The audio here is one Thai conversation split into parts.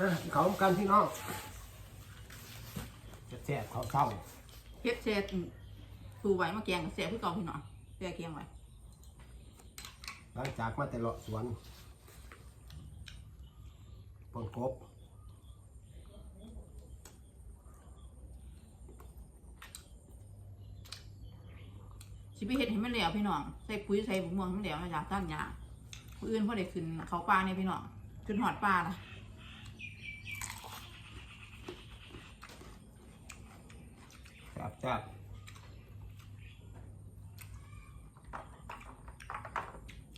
อะเขากันพี่น้องจะแซ่บเขาเศร้าเฮ็ดเศษสูไว้มาแกงกับเสียพี่กองพี่น้องเสียเคียงไว้หลังจากมาแต่เลาะสวนปนกบสิไปเฮ็ดให้มันแล้วพี่น้องใส่ปุ๋ยใส่บุกม่วงให้มันแล้วนะจ๊ะต้านยาผู้อื่นพอได้ขึ้นเขาปลาเนี่ยพี่น้องขึ้นหอดปลาละ แซ่บแซ่บ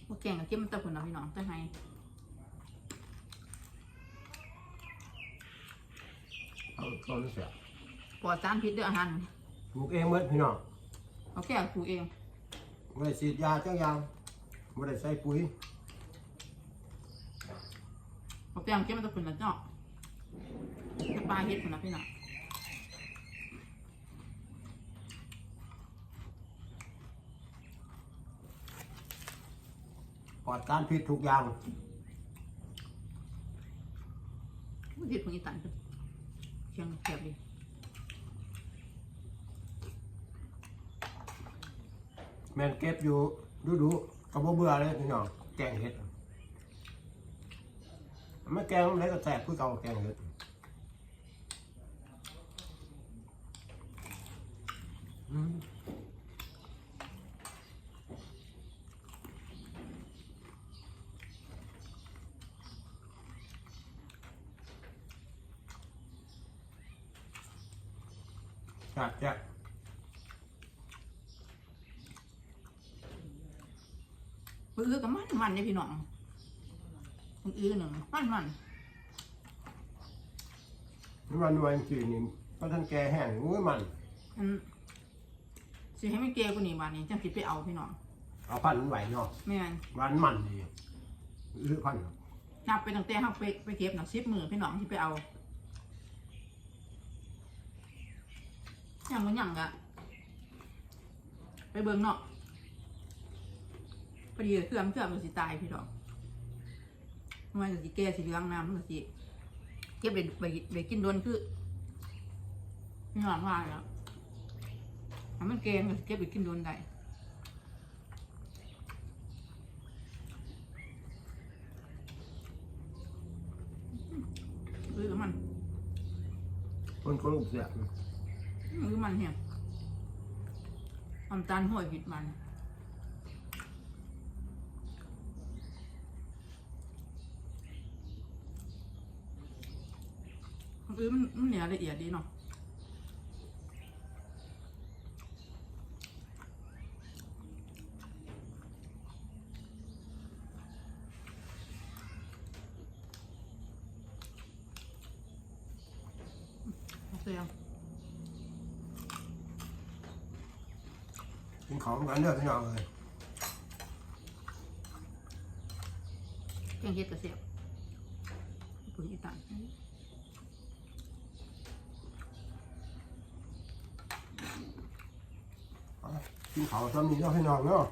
พวกแกงกับเก็บมันตะพุ่นเนาะพี่น้องจะให้เอาต้นเสียปลอดสารพิษเด้ออาหารปลูกเองเมื่อพี่น้องเอาแค่ปลูกเองไม่ได้ฉีดยาเจ้าอยางไม่ได้ใส่ปุ๋ยเอาแกงเก็บมันตะพุ่นละเนาะจะปลาเฮ็ดพุ่นนะพี่น้อง ปลอดการพิษทุกอย่างผู้เฮ็ดพุ่นอีตันเชียงแสบดีแมนเก็บอยู่ดูดูๆก็บ่เบื่อเลยพี่น้องแกงเห็ดไม่แกงอะไรก็แซ่บคือเก่าแกงเห็ดอืม จัดจ้ะผู้อื่นก็มันมันเนี่ยพี่น้องผู้อื่นหนึ่งมันมันนี่มันหน่วยสีนี่ก็ท่านแกแห้งอุ้ยมันอันสิให้มันเกลียวกว่านี้บานนี้จังสิไปเอาพี่น้องเอาพันธุ์ไหวเนาะแม่นหวานมันดีอื้อพันธุ์นับไปตั้งแต่เฮาไปไปเก็บน่ะ10มื้อพี่น้องที่ไปเอา ยังมันยังกะไปเบิ่งเนาะพอดีเครื่องเครื่องมันสิตายพี่น้องมันก็สิแก่สิเหลืองน้ำมันสิเก็บไปไปไปกินโดนคือพี่น้องว่าแล้วถ้ามันแก่มันก็สิเก็บไปกินโดนได้หรือมันคนก็ลูกเสีย บหรือมันเนี่ยน้ำตาลห้วยผิดมันหรือมันมันเหนียวละเอียดดีเนาะโอเคเอา กินของกันเด้อพี่น้องเลยแกงเห็ดกระเสียบปุ๋ยอีตันกินของซ้ำนี้เนาะพี่น้องเนาะ